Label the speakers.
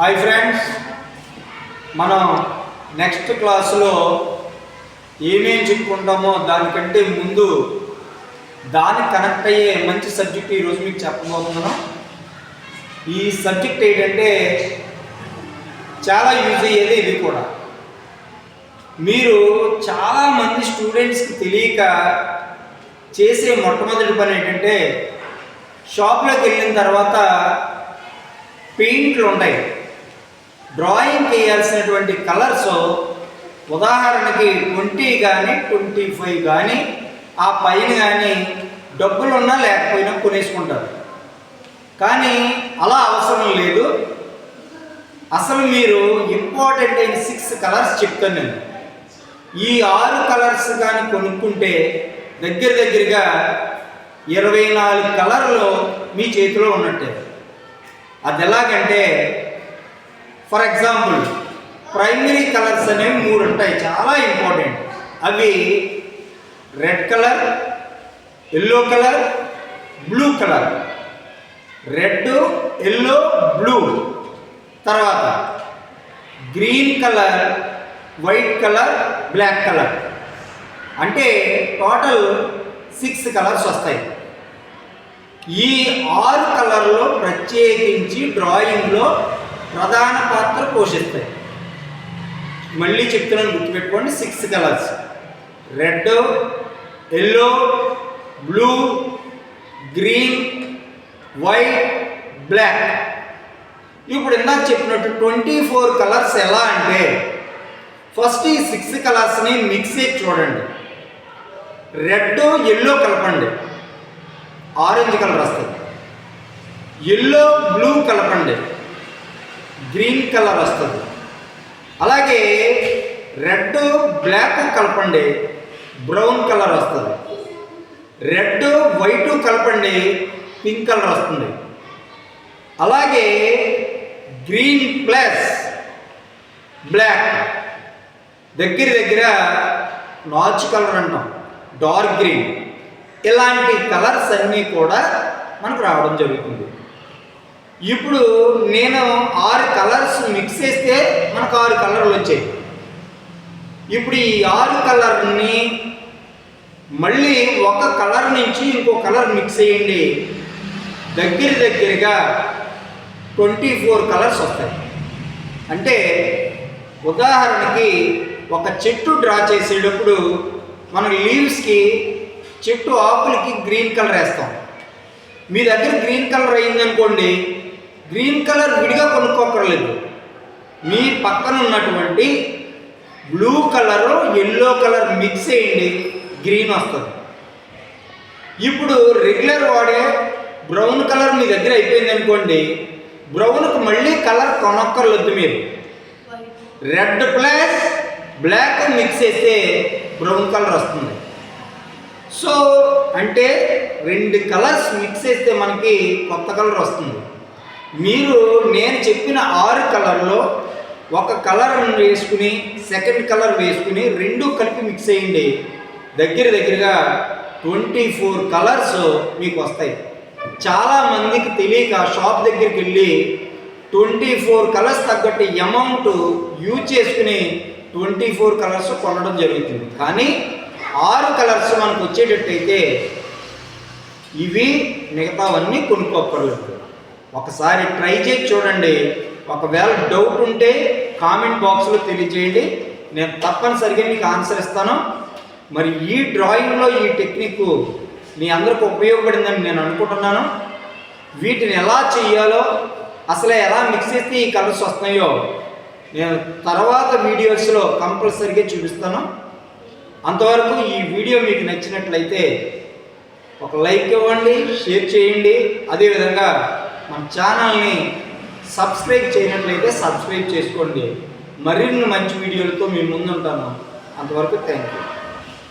Speaker 1: Hi friends. మనం next క్లాసులో ఏమేం చెప్పుకుంటామో దానికంటే ముందు దానికి కనెక్ట్ అయ్యే మంచి సబ్జెక్ట్ ఈరోజు మీకు చెప్పబోతున్నాను. ఈ సబ్జెక్ట్ ఏంటంటే చాలా యూజ్ అయ్యేది ఇది కూడా. మీరు చాలామంది స్టూడెంట్స్కి తెలియక చేసే మొట్టమొదటి పని ఏంటంటే షాప్లోకి వెళ్ళిన తర్వాత పెయింట్లు ఉంటాయి. డ్రాయింగ్ వేయాల్సినటువంటి కలర్స్ ఉదాహరణకి ట్వంటీ కానీ ట్వంటీ ఫైవ్ కానీ ఆ పైన కానీ డబ్బులు ఉన్నా లేకపోయినా కొనేసుకుంటారు. కానీ అలా అవసరం లేదు. అసలు మీరు ఇంపార్టెంట్ అయిన సిక్స్ కలర్స్ చెప్తాను నేను. ఈ ఆరు కలర్స్ కానీ కొనుక్కుంటే దగ్గర దగ్గరగా ఇరవై నాలుగు కలర్లు మీ చేతిలో ఉన్నట్టే. అది ఎలాగంటే ఫర్ ఎగ్జాంపుల్ ప్రైమరీ కలర్స్ అనేవి మూడు ఉంటాయి చాలా ఇంపార్టెంట్ అవి red colour yellow colour blue colour red yellow blue తర్వాత green colour white colour black colour అంటే టోటల్ సిక్స్ కలర్స్ వస్తాయి. ఈ ఆరు కలర్లో ప్రత్యేకించి డ్రాయింగ్లో ప్రధాన పాత్ర పోషిస్తాయి. మళ్ళీ చెప్తున్నాను గుర్తుపెట్టుకోండి six colours red yellow blue green white black ఇప్పుడు ఇందాక చెప్పినట్టు ట్వంటీ ఫోర్ కలర్స్ ఎలా అంటే ఫస్ట్ ఈ సిక్స్ కలర్స్ని మిక్స్ చేసి చూడండి. రెడ్ ఎల్లో కలపండి. ఆరెంజ్ కలర్ వస్తుంది ఎల్లో బ్లూ కలపండి. గ్రీన్ కలర్ వస్తుంది. అలాగే రెడ్ బ్లాక్ కలపండి బ్రౌన్ కలర్ వస్తుంది. రెడ్ వైట్ కలపండి పింక్ కలర్ వస్తుంది. అలాగే గ్రీన్ ప్లస్ బ్లాక్ దగ్గర దగ్గర నాచ్ కలర్ అంటాం డార్క్ గ్రీన్. ఇలాంటి కలర్స్ అన్నీ కూడా మనకు రావడం జరుగుతుంది. ఇప్పుడు నేను ఆరు కలర్స్ మిక్స్ చేస్తే మనకు ఆరు కలర్లు వచ్చాయి. ఇప్పుడు ఈ ఆరు కలర్ని మళ్ళీ ఒక కలర్ నుంచి ఇంకో కలర్ మిక్స్ చేయండి. దగ్గర దగ్గరగా ట్వంటీ ఫోర్ కలర్స్ వస్తాయి. అంటే ఉదాహరణకి ఒక చెట్టు డ్రా చేసేటప్పుడు మనం లీవ్స్కి చెట్టు ఆకులకి గ్రీన్ కలర్ వేస్తాం. మీ దగ్గర గ్రీన్ కలర్ అయిందనుకోండి గ్రీన్ కలర్ విడిగా కొనుక్కోకర్లేదు మీ పక్కన ఉన్నటువంటి blue colour yellow colour mix చేయండి గ్రీన్ వస్తుంది. ఇప్పుడు రెగ్యులర్ వాడే బ్రౌన్ కలర్ మీ దగ్గర అయిపోయింది అనుకోండి బ్రౌన్కి మళ్ళీ కలర్ కొనక్కర్లేదు మీరు. రెడ్ ప్లస్ బ్లాక్ మిక్స్ చేస్తే బ్రౌన్ కలర్ వస్తుంది. సో అంటే రెండు కలర్స్ మిక్స్ చేస్తే మనకి కొత్త కలర్ వస్తుంది. మీరు నేను చెప్పిన ఆరు కలర్లో ఒక కలర్ వేసుకుని సెకండ్ కలర్ వేసుకుని రెండు కలిపి మిక్స్ చేయండి. దగ్గర దగ్గరగా ట్వంటీ ఫోర్ కలర్స్ మీకు వస్తాయి. చాలా మందికి తెలియక షాప్ దగ్గరికి వెళ్ళి ట్వంటీ ఫోర్ కలర్స్ తగ్గట్టు అమౌంట్ యూజ్ చేసుకుని ట్వంటీ ఫోర్ కలర్స్ కొనడం జరుగుతుంది. కానీ ఆరు కలర్స్ మనకు వచ్చేటట్టయితే ఇవి మిగతావన్నీ కొనుక్కోకర్లేదు ఒకసారి ట్రై చేసి చూడండి. ఒకవేళ డౌట్ ఉంటే కామెంట్ బాక్స్లో తెలియజేయండి నేను తప్పనిసరిగా మీకు ఆన్సర్ ఇస్తాను. మరి ఈ డ్రాయింగ్లో ఈ టెక్నిక్ మీ అందరికి ఉపయోగపడిందని నేను అనుకుంటున్నాను. వీటిని ఎలా చేయాలో అసలు ఎలా మిక్స్ చేస్తే ఈ కలర్స్ వస్తున్నాయో నేను తర్వాత వీడియోస్లో కంపల్సరీగా చూపిస్తాను. అంతవరకు ఈ వీడియో మీకు నచ్చినట్లయితే ఒక లైక్ ఇవ్వండి షేర్ చేయండి. అదేవిధంగా మన ఛానల్ని సబ్స్క్రైబ్ చేయనట్లయితే సబ్స్క్రైబ్ చేసుకోండి. మరిన్ని మంచి వీడియోలతో మీ ముందుంటాను. అంతవరకు థ్యాంక్ యూ